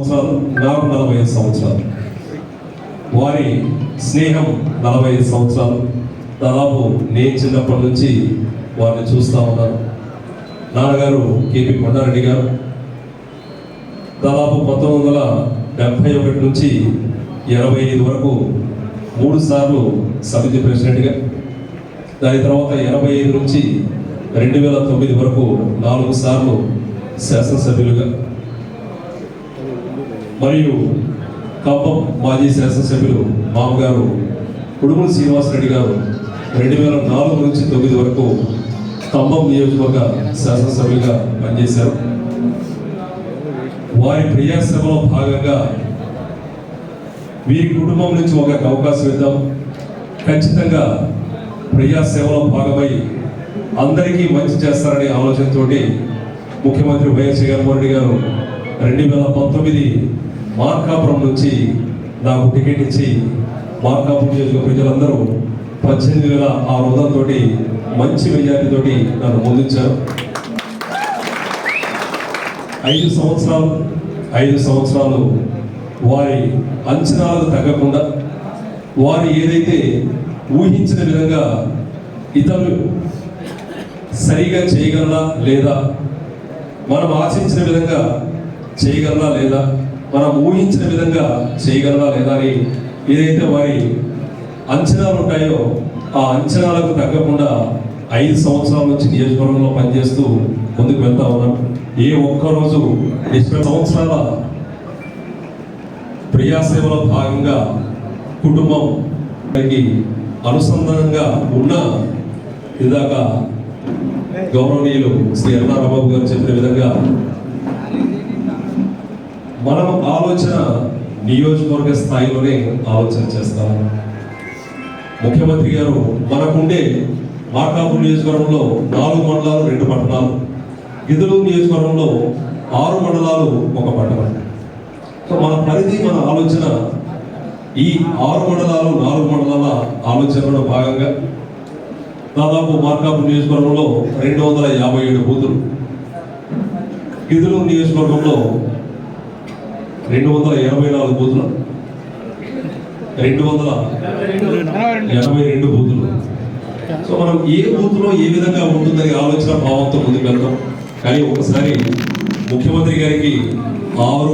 సంవత్సరాలు నాకు నలభై ఐదు సంవత్సరాలు. వారి స్నేహం నలభై ఐదు సంవత్సరాలు. దాదాపు నేను చిన్నప్పటి నుంచి వారిని చూస్తూ ఉన్నాను. నాన్నగారు కేపీ కొండారెడ్డి గారు. దాదాపు పంతొమ్మిది వందల డెబ్భై ఒకటి నుంచి ఎనభై ఐదు వరకు మూడు సార్లు సమితి ప్రెసిడెంట్గా దాని తర్వాత ఎనభై ఐదు నుంచి రెండు వేల తొమ్మిది వరకు నాలుగు సార్లు శాసనసభ్యులుగా మరియు ఖమ్మం మాజీ శాసనసభ్యులు మామగారు ఉడుముల శ్రీనివాసరెడ్డి గారు రెండు వేల నాలుగు నుంచి తొమ్మిది వరకు ఖమ్మం నియోజకవర్గ శాసనసభ్యులుగా పనిచేశారు. వారి ప్రజాశ్రమలో భాగంగా వీరి కుటుంబం నుంచి ఒక అవకాశం ఇద్దాం. ఖచ్చితంగా ప్రజాసేవలో భాగమై అందరికీ మంచి చేస్తారనే ఆలోచనతోటి ముఖ్యమంత్రి వైఎస్ జగన్మోహన్ రెడ్డి గారు రెండు వేల పంతొమ్మిది మార్కాపురం నుంచి నాకు టికెట్ ఇచ్చి మార్కాపురం చేసిన ప్రజలందరూ పద్దెనిమిది వేల ఆరు వందలతో మంచి మెజార్టీతోటి నన్ను ముందుంచారు. ఐదు సంవత్సరాలు ఐదు సంవత్సరాలు వారి అంచనాలకు తగ్గకుండా వారు ఏదైతే ఊహించిన విధంగా ఇతరులు సరిగా చేయగలరా లేదా మనం ఆశించిన విధంగా చేయగలరా లేదా మనం ఊహించిన విధంగా చేయగలరా లేదా అని ఏదైతే వారి అంచనాలు ఉంటాయో ఆ అంచనాలకు తగ్గకుండా ఐదు సంవత్సరాల నుంచి నియోజకవర్గంలో పనిచేస్తూ ముందుకు వెళ్తా ఉన్నాం. ఏ ఒక్కరోజు ఇరవై సంవత్సరాల ప్రజాసేవలో భాగంగా కుటుంబం అనుసంధానంగా ఉన్న ఇందాక గౌరవనీయులు శ్రీ అన్నారాబాబు గారు చెప్పిన విధంగా మనం ఆలోచన నియోజకవర్గ స్థాయిలోనే ఆలోచన చేస్తాం ముఖ్యమంత్రి గారు మనకుండే మార్కాపూర్ నియోజకవర్గంలో నాలుగు మండలాలు రెండు పట్టణాలు. గిద్దలూరు నియోజకవర్గంలో ఆరు మండలాలు ఒక పట్టణం. సో మన పరిధి మన ఆలోచన ఈ ఆరు మండలాలు నాలుగు మండలాల ఆలోచనలో భాగంగా దాదాపు మార్కాపూర్ నియోజకవర్గంలో రెండు వందల యాభై ఏడు బూతులు. గిద్దలూరు నియోజకవర్గంలో రెండు వందల ఎనభై నాలుగు బూతులు రెండు వందల ఎనభై రెండు బూతులు. సో మనం ఏ బూత్లో ఏ విధంగా ఉంటుందని ఆలోచన భావంతో ముందుకు వెళ్తాం కానీ ఒకసారి ముఖ్యమంత్రి గారికి ఆరు